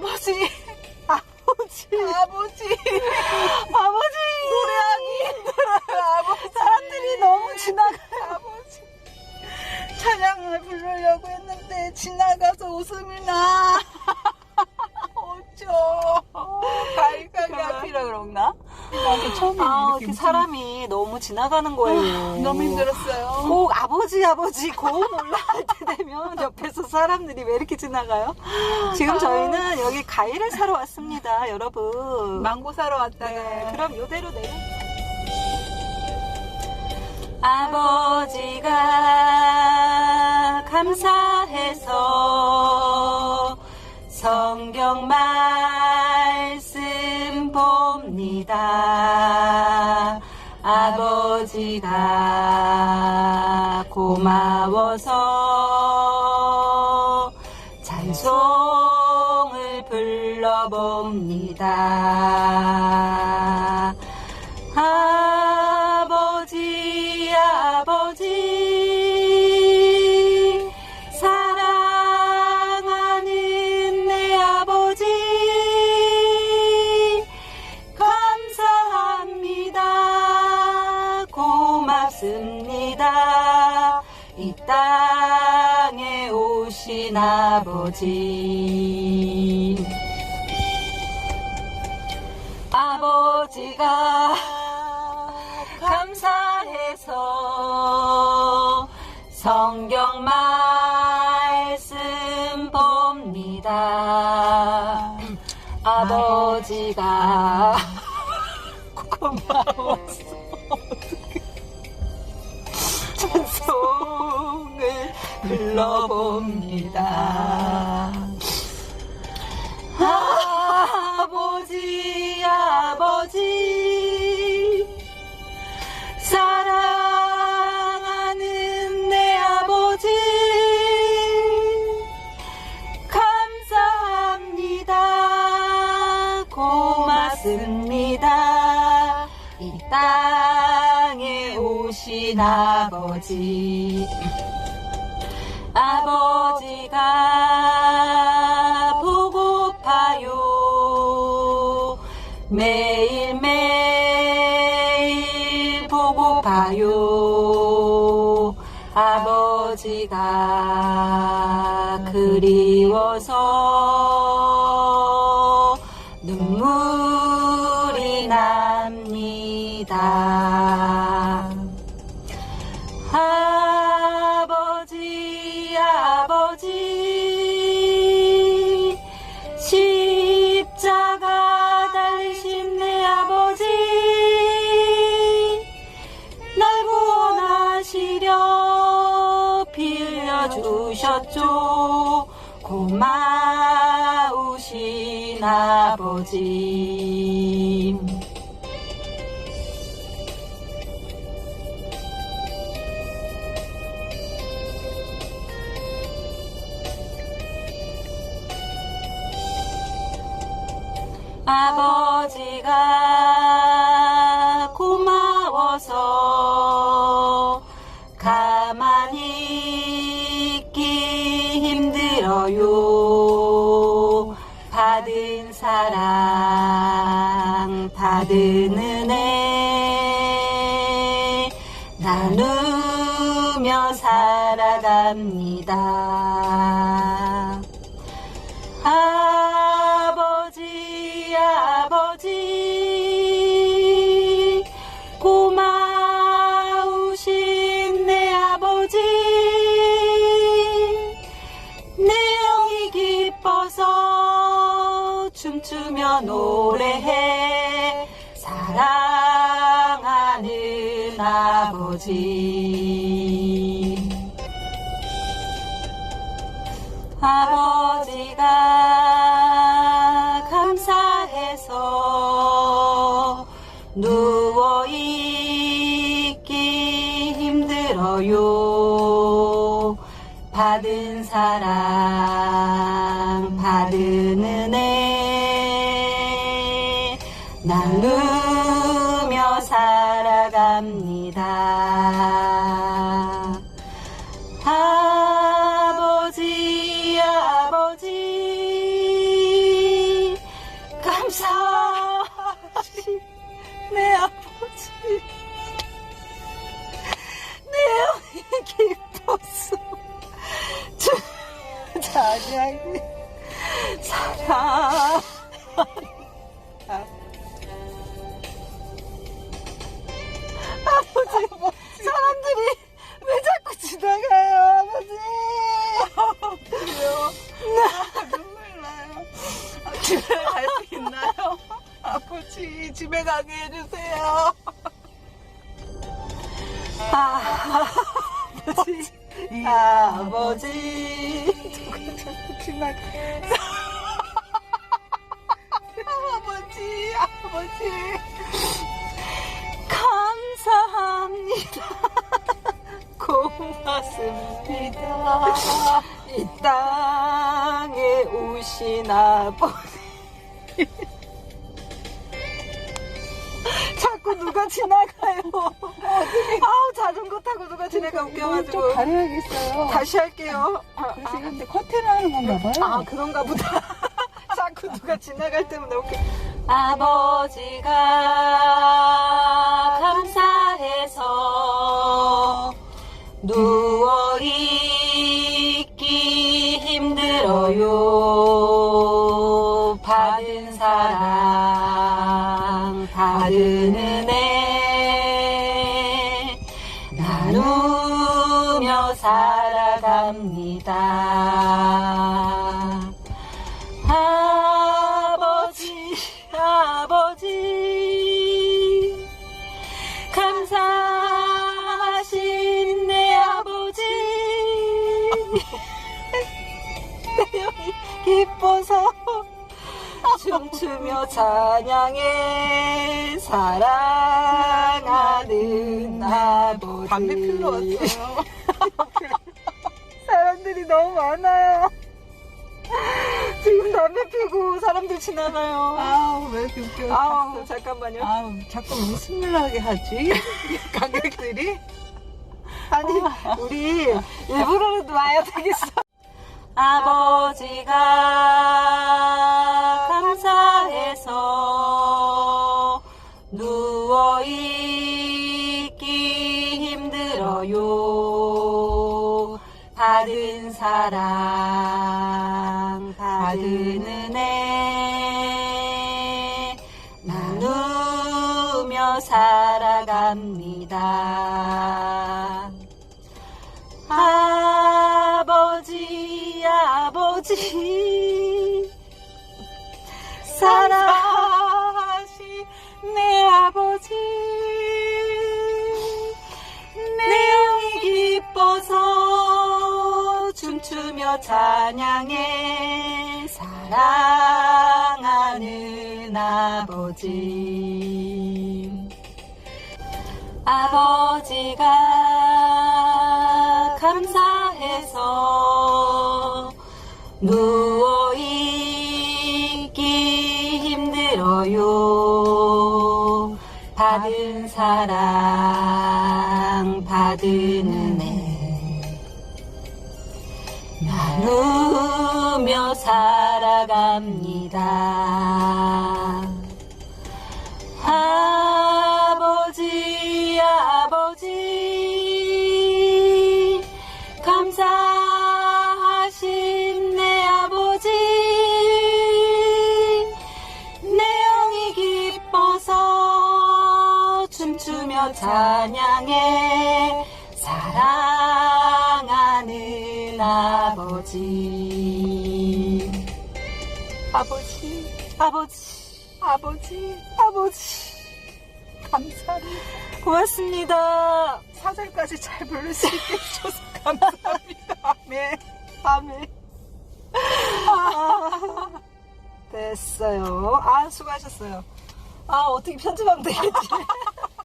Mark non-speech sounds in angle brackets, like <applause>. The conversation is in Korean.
아버지, 아버지, 아버지, 아버지. 노래하기 힘들어요, 아버지. 사람들이 너무 지나가. 아버지. 찬양을 부르려고 했는데 지나가서 웃음이 나. 어쩌. 갈각이 앞이라 그런가? 나도 처음에 아, 이렇게 이렇게 사람이 너무 지나가는 거예요. 너무 힘들었어요. 꼭 아버지 아버지 고음 올라갈 때 되면 옆에서 사람들이 왜 이렇게 지나가요? 지금 저희는 여기 과일을 사러 왔습니다, 여러분. 망고 사러 왔다가. 네, 그럼 요대로 내려. 아버지가 감사해서 성경 말씀 봅니다. 아버지가 고마워서 찬송을 불러봅니다. 아버지. 아버지가 감사해서 성경 말씀 봅니다. 아버지가 고마워서 <laughs> 찬송을 불러봅니다. 아버지, 아버지, 사랑하는 내 아버지, 감사합니다. 고맙습니다. 이 땅에 오신 아버지. 아버지가 보고파요. 매일매일 보고파요. 아버지가 그리워서 고마우신 아버지. 아버지가 고마워서 받은 은혜, 나누며 살아갑니다. 아버지, 아버지, 고마우신 내 아버지, 내 영이 기뻐서 춤추며 노래해 사랑하는 아버지. 아버지가 감사해서 누워 있기 힘들어요. 받은 사랑, 받은 은혜, 나누며 살아갑니다. 지나게. 아버지, 아버지. 감사합니다. 고맙습니다. 이 땅에 오신 아버지. 자꾸 누가 지나가요. 아우, 자전거 타고 누가 지나가 좀 웃겨가지고. 가려야겠어요. 다시 할게요. 그래서 근데 커튼 하는 건가 봐요. 아, 그런가 보다. <laughs> 자꾸 누가 지나갈 때마다 웃겨. 아버지가 살아갑니다. 아버지, 아버지, 감사하신 내 아버지, 내 <laughs> 영이 기뻐서 춤추며 찬양해 사랑하는 아버지. 담배 피러 왔어요. 너무 많아요. 지금 담배 피고 사람들 지나가요. 아우, 왜 이렇게 웃겨. 아우, 잠깐만요. 아우, 자꾸 웃음을 나게 하지? <laughs> 관객들이? 아니, 우리 일부러라도 와야 되겠어. 아버지가 사랑, 받은 은혜, 나누며 살아갑니다. 아버지, 아버지, 사랑 찬양해 사랑하는 아버지. 아버지가 감사해서 누워 있기 힘들어요. 받은 사랑, 나누며 살아갑니다. 아버지, 아버지, 감사하신 내 아버지, 내 영이 기뻐서 춤추며 찬양해 사랑 아버지. 아버지, 아버지, 아버지, 아버지, 감사합니다. 고맙습니다. 사절까지 잘 부를 수 있게 해줘서 감사합니다. 아멘. 아멘. 아, 됐어요. 아, 수고하셨어요. 아, 어떻게 편집하면 되겠지?